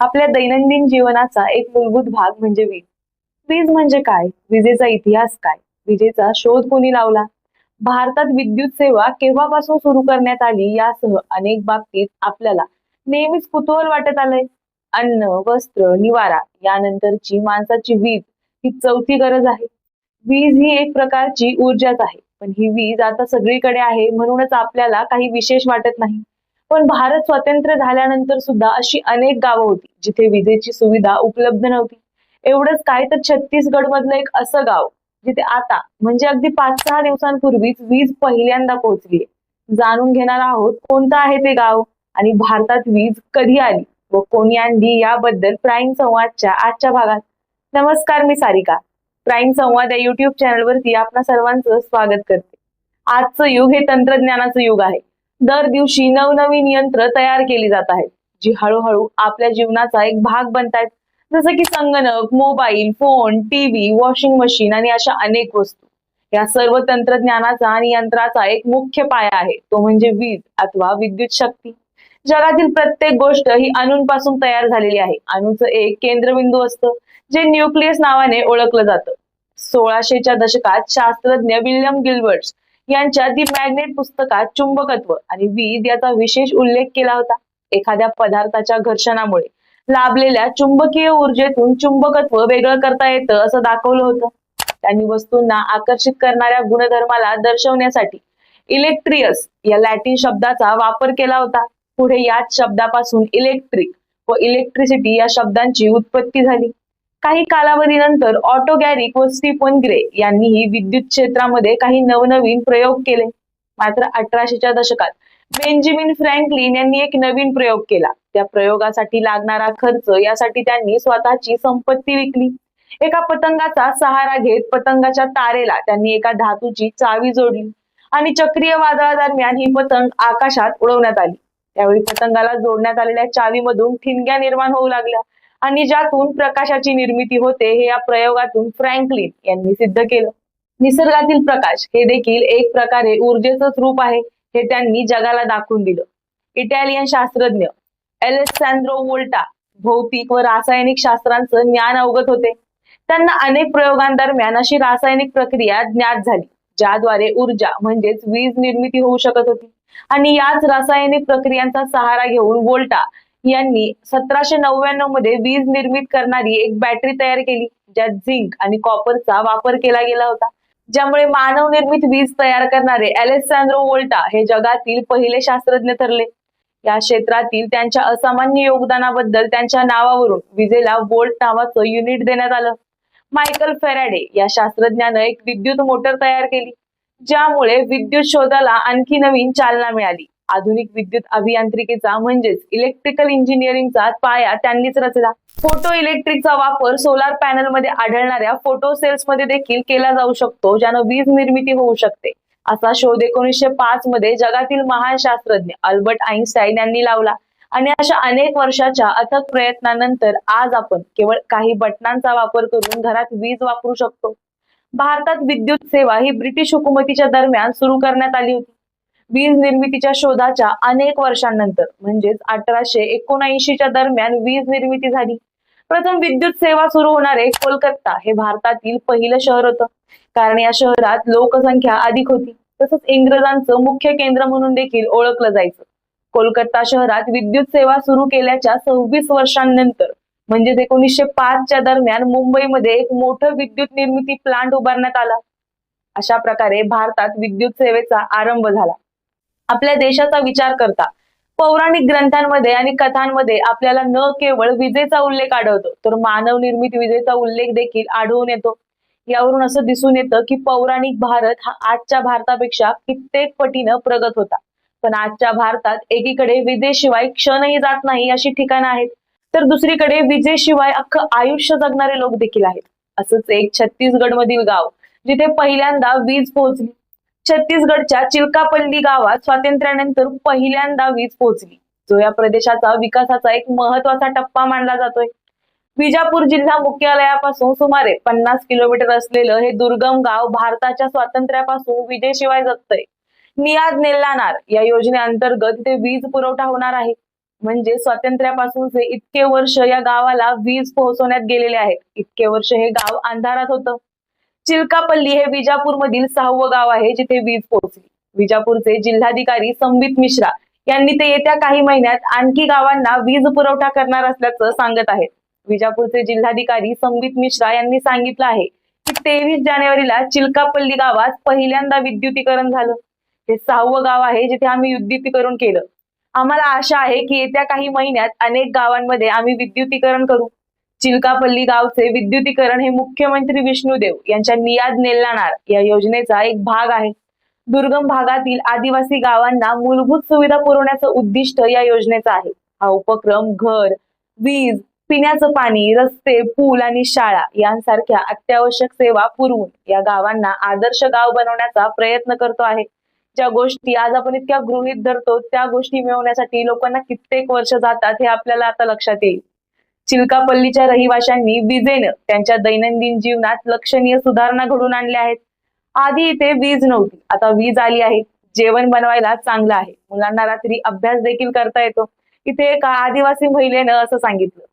आपल्या दैनंदिन जीवनाचा एक मूलभूत भाग म्हणजे वीज. वीज म्हणजे काय? विजेचा इतिहास काय? विजेचा शोध कोणी लावला? भारतात विद्युत सेवा केव्हापासून सुरू करण्यात आली यासह अनेक बाबतीत आपल्याला नेहमीच कुतूहल वाटत आलंय. अन्न वस्त्र निवारा यानंतरची माणसाची वीज ही चौथी गरज आहे. वीज ही एक प्रकारची ऊर्जाच आहे. पण ही वीज आता सगळीकडे आहे म्हणूनच आपल्याला काही विशेष वाटत नाही. पण भारत स्वतंत्र झाल्यानंतर सुद्धा अशी अनेक गावं होती जिथे विजेची सुविधा उपलब्ध नव्हती. एवढंच काय तर छत्तीसगड मधलं एक असं गाव जिथे आता म्हणजे अगदी पाच सहा दिवसांपूर्वीच वीज पहिल्यांदा पोहोचली जाणून घेणार आहोत कोणतं आहे ते गाव आणि भारतात वीज कधी आली व कोणी आणली याबद्दल प्राईम संवादच्या आजच्या भागात. नमस्कार मी सारिका. प्राईम संवाद या युट्यूब चॅनलवरती आपण सर्वांचं स्वागत करते. आजचं युग हे तंत्रज्ञानाचं युग आहे. दर दिवशी नवनवीन यंत्र तयार केली जात आहेत जी हळूहळू आपल्या जीवनाचा एक भाग बनतायत. जसं की संगणक mobile phone TV washing machine आणि अशा अनेक वस्तू. या सर्व तंत्रज्ञानाचा आणि यंत्राचा एक मुख्य पाया आहे. तो म्हणजे वीज अथवा विद्युत शक्ती. जगातील प्रत्येक गोष्ट ही अणूंपासून तयार झालेली आहे. अणूचं एक केंद्रबिंदू असतं जे न्यूक्लियस नावाने ओळखलं जातं. सोळाशेच्या दशकात शास्त्रज्ञ विल्यम गिल्बर्ट्स यांच्या दी मॅग्नेट पुस्तकात चुंबकत्व आणि वीज याचा विशेष उल्लेख केला होता. एखाद्या पदार्थाच्या घर्षणामुळे लाभलेल्या चुंबकीय ऊर्जेतून चुंबकत्व वेगळं करता येतं असं दाखवलं होतं. त्यांनी वस्तूंना आकर्षित करणाऱ्या गुणधर्माला दर्शवण्यासाठी इलेक्ट्रियस या लॅटिन शब्दाचा वापर केला होता. पुढे याच शब्दापासून इलेक्ट्रिक व इलेक्ट्रिसिटी या शब्दांची उत्पत्ती झाली. काही कालावधीनंतर ऑटो गॅरिक व स्टीफन ग्रे यांनीही विद्युत क्षेत्रामध्ये काही नवनवीन प्रयोग केले. मात्र अठराशेच्या दशकात बेंजामिन फ्रँकलिन यांनी एक नवीन प्रयोग केला. त्या प्रयोगासाठी लागणारा खर्च यासाठी त्यांनी स्वतःची संपत्ती विकली. एका पतंगाचा सहारा घेत पतंगाच्या तारेला त्यांनी एका धातूची चावी जोडली आणि चक्रीय वादळादरम्यान ही पतंग आकाशात उडवण्यात आली. त्यावेळी पतंगाला जोडण्यात आलेल्या चावीमधून ठिणग्या निर्माण होऊ लागल्या. आणि ज्यातून प्रकाशाची निर्मिती होते हे या प्रयोगातून फ्रँकलिन यांनी सिद्ध केलं. निसर्गातील प्रकाश हे देखील एक प्रकारे ऊर्जेचंच रूप आहे हे त्यांनी जगाला दाखवून दिलं. इटालियन शास्त्रज्ञ एलेसॅन्ड्रो वोल्टा भौतिक व रासायनिक शास्त्रांचं ज्ञान अवगत होते. त्यांना अनेक प्रयोगांदरम्यान अशी रासायनिक प्रक्रिया ज्ञात झाली ज्याद्वारे ऊर्जा म्हणजेच वीज निर्मिती होऊ शकत होती. आणि याच रासायनिक प्रक्रियांचा सहारा घेऊन वोल्टा यांनी सतराशे नव्याण्णवमध्ये वीज निर्मित करणारी एक बॅटरी तयार केली ज्यात झिंक आणि कॉपरचा वापर केला गेला होता. ज्यामुळे मानव निर्मित वीज तयार करणारे अलेक्सांद्रो वोल्टा हे जगातील पहिले शास्त्रज्ञ ठरले. या क्षेत्रातील त्यांच्या असामान्य योगदानाबद्दल त्यांच्या नावावरून विजेला वोल्ट नावाचं युनिट देण्यात आलं. मायकल फेराडे या शास्त्रज्ञानं एक विद्युत मोटर तयार केली ज्यामुळे विद्युत शोधाला आणखी नवीन चालना मिळाली. आधुनिक विद्युत अभियांत्रिकीचा म्हणजेच इलेक्ट्रिकल इंजिनिअरिंगचा पाया त्यांनीच रचला. फोटो इलेक्ट्रिकचा वापर सोलार पॅनलमध्ये आढळणाऱ्या फोटो सेल्समध्ये देखील केला जाऊ शकतो ज्यानं वीज निर्मिती होऊ शकते. असा शोध एकोणीसशे पाच मध्ये जगातील महान शास्त्रज्ञ अल्बर्ट आईन्स्टाईन यांनी लावला. आणि अशा अनेक वर्षाच्या अथक प्रयत्नानंतर आज आपण केवळ काही बटनांचा वापर करून घरात वीज वापरू शकतो. भारतात विद्युत सेवा ही ब्रिटिश हुकुमतीच्या दरम्यान सुरू करण्यात आली होती. वीज निर्मितीच्या शोधाच्या अनेक वर्षांनंतर म्हणजेच अठराशे एकोणऐंशीच्या दरम्यान वीज निर्मिती झाली. प्रथम विद्युत सेवा सुरू होणारे कोलकाता हे भारतातील पहिलं शहर होतं. कारण या शहरात लोकसंख्या अधिक होती. तसंच इंग्रजांचं मुख्य केंद्र म्हणून देखील ओळखलं जायचं. कोलकाता शहरात विद्युत सेवा सुरू केल्याच्या सव्वीस वर्षांनंतर म्हणजेच एकोणीसशे पाचच्या दरम्यान मुंबईमध्ये एक मोठं विद्युत निर्मिती प्लांट उभारण्यात आला. अशा प्रकारे भारतात विद्युत सेवेचा आरंभ झाला. आपल्या देशाचा विचार करता. पौराणिक ग्रंथांमध्ये आणि कथांमध्ये आपल्याला न केवळ विजेचा उल्लेख आढळतो तर मानव निर्मित विजेचा उल्लेख देखील आढळून येतो. यावरून असं दिसून येतं की पौराणिक भारत हा आजच्या भारतापेक्षा कित्येक पटीनं प्रगत होता. पण आजच्या भारतात एकीकडे विजेशिवाय क्षणही जात नाही अशी ठिकाणं आहेत तर दुसरीकडे विजेशिवाय अख्खं आयुष्य जगणारे लोक देखील आहेत. असंच एक छत्तीसगड मधील गाव जिथे पहिल्यांदा वीज पोहोचली. छत्तीसगडच्या चिलकापल्ली गावात स्वातंत्र्यानंतर पहिल्यांदा वीज पोहोचली. जो या प्रदेशाचा विकासाचा एक महत्त्वाचा टप्पा मानला जातोय. विजापूर जिल्हा मुख्यालयापासून सुमारे पन्नास किलोमीटर असलेलं हे दुर्गम गाव भारताच्या स्वातंत्र्यापासून विजेशिवाय जगतंय. नियाद नेल्लानार या योजनेअंतर्गत ते वीज पुरवठा होणार आहे. म्हणजे स्वातंत्र्यापासूनचे इतके वर्ष या गावाला वीज पोहोचवण्यात गेलेले आहेत इतके वर्ष हे गाव अंधारात होतं. चिलकापल्ली हे विजापूरमधील सहावं गाव आहे जिथे वीज पोहोचली. विजापूरचे जिल्हाधिकारी संबित मिश्रा यांनी ते येत्या काही महिन्यात आणखी गावांना वीज पुरवठा करणार असल्याचं सांगत आहेत. विजापूरचे जिल्हाधिकारी संबित मिश्रा यांनी सांगितलं आहे की तेवीस जानेवारीला चिलकापल्ली गावात पहिल्यांदा विद्युतीकरण झालं. हे सहावं गाव आहे जिथे आम्ही विद्युतीकरण केलं. आम्हाला आशा आहे की येत्या काही महिन्यात अनेक गावांमध्ये आम्ही विद्युतीकरण करू. चिलकापल्ली गावचे विद्युतीकरण हे मुख्यमंत्री विष्णुदेव यांच्या नियाद नेल्लाणार या योजनेचा एक भाग आहे. दुर्गम भागातील आदिवासी गावांना मूलभूत सुविधा पुरवण्याचं उद्दिष्ट या योजनेचं आहे. हा उपक्रम घर वीज पिण्याचं पाणी रस्ते पूल आणि शाळा यांसारख्या अत्यावश्यक सेवा पुरवून या गावांना आदर्श गाव बनवण्याचा प्रयत्न करतो आहे. ज्या गोष्टी आज आपण इतक्या गृहीत धरतो त्या गोष्टी मिळवण्यासाठी लोकांना कित्येक वर्ष जातात हे आपल्याला आता लक्षात येईल. चिलकापल्लीच्या रहिवाशांनी विजेनं त्यांच्या दैनंदिन जीवनात लक्षणीय सुधारणा घडून आणल्या आहेत. आधी इथे वीज नव्हती. आता वीज आली आहे. जेवण बनवायला चांगलं आहे. मुलांना रात्री अभ्यास देखील करता येतो. इथे एका आदिवासी महिलेनं असं सांगितलं.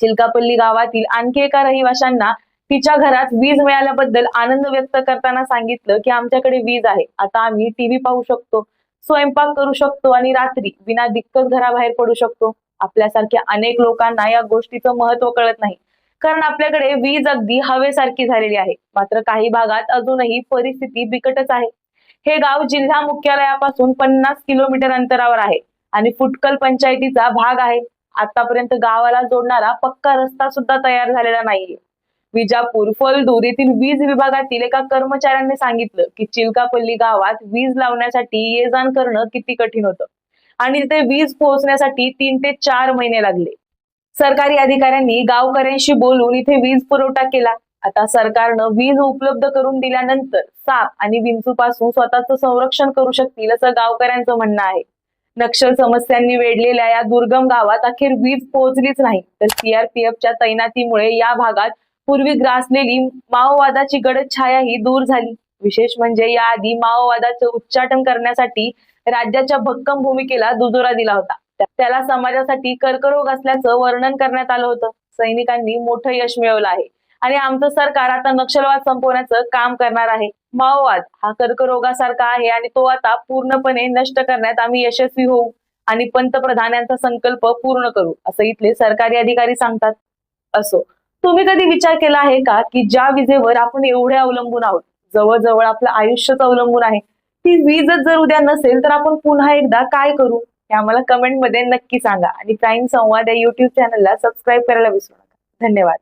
चिलकापल्ली गावातील आणखी एका रहिवाशांना तिच्या घरात वीज मिळाल्याबद्दल आनंद व्यक्त करताना सांगितलं की आमच्याकडे वीज आहे. आता आम्ही टीव्ही पाहू शकतो स्वयंपाक करू शकतो आणि रात्री विना दिक्कत घराबाहेर पडू शकतो. आपल्यासारख्या अनेक लोकांना या गोष्टीचं महत्त्व कळत नाही. कारण आपल्याकडे वीज अगदी हवेसारखी झालेली आहे. मात्र काही भागात अजूनही परिस्थिती बिकटच आहे. हे गाव जिल्हा मुख्यालयापासून पन्नास किलोमीटर अंतरावर आहे आणि फुटकल पंचायतीचा भाग आहे. आतापर्यंत गावाला जोडणारा पक्का रस्ता सुद्धा तयार झालेला नाहीये. विजापूर फलदूर येथील वीज विभागातील एका कर्मचाऱ्यांनी सांगितलं की चिलकापल्ली गावात वीज लावण्यासाठी ये जाण करणं किती कठीण होतं. आणि तिथे वीज पोहोचण्यासाठी तीन ते चार महिने लागले. सरकारी अधिकाऱ्यांनी गावकऱ्यांशी बोलून इथे वीज पुरवठा केला. आता सरकारनं वीज उपलब्ध करून दिल्यानंतर साप आणि विंचूपासून स्वतःचं संरक्षण करू शकतील असं गावकऱ्यांचं म्हणणं आहे. नक्षल समस्यांनी वेढलेल्या या दुर्गम गावात अखेर वीज पोहोचलीच नाही. तर सीआरपीएफच्या तैनातीमुळे या भागात पूर्वी ग्रासलेली माओवादाची गडद छाया ही दूर झाली. विशेष म्हणजे याआधी माओवादाचं उच्चाटन करण्यासाठी राज्याच्या भक्कम भूमिकेला दुजोरा दिला होता. त्याला समाजासाठी कर्करोग असल्याचं वर्णन करण्यात आलं होतं. सैनिकांनी मोठं यश मिळवलं आहे. आणि आमचं सरकार आता नक्षलवाद संपवण्याचं काम करणार आहे. माओवाद हा कर्करोगासारखा आहे आणि तो आता पूर्णपणे नष्ट करण्यात आम्ही यशस्वी होऊ आणि पंतप्रधान यांचा संकल्प पूर्ण करू असं इथले सरकारी अधिकारी सांगतात. असो तुम्ही कधी विचार केला आहे का की ज्या विजेवर आपण एवढे अवलंबून आहोत? जवळजवळ आपलं आयुष्यच अवलंबून आहे. ती वीजच जर उद्या नसेल तर आपण पुन्हा एकदा काय करू? हे आम्हाला कमेंटमध्ये नक्की सांगा. आणि प्राईम संवाद या युट्यूब चॅनलला सबस्क्राईब करायला विसरू नका. धन्यवाद.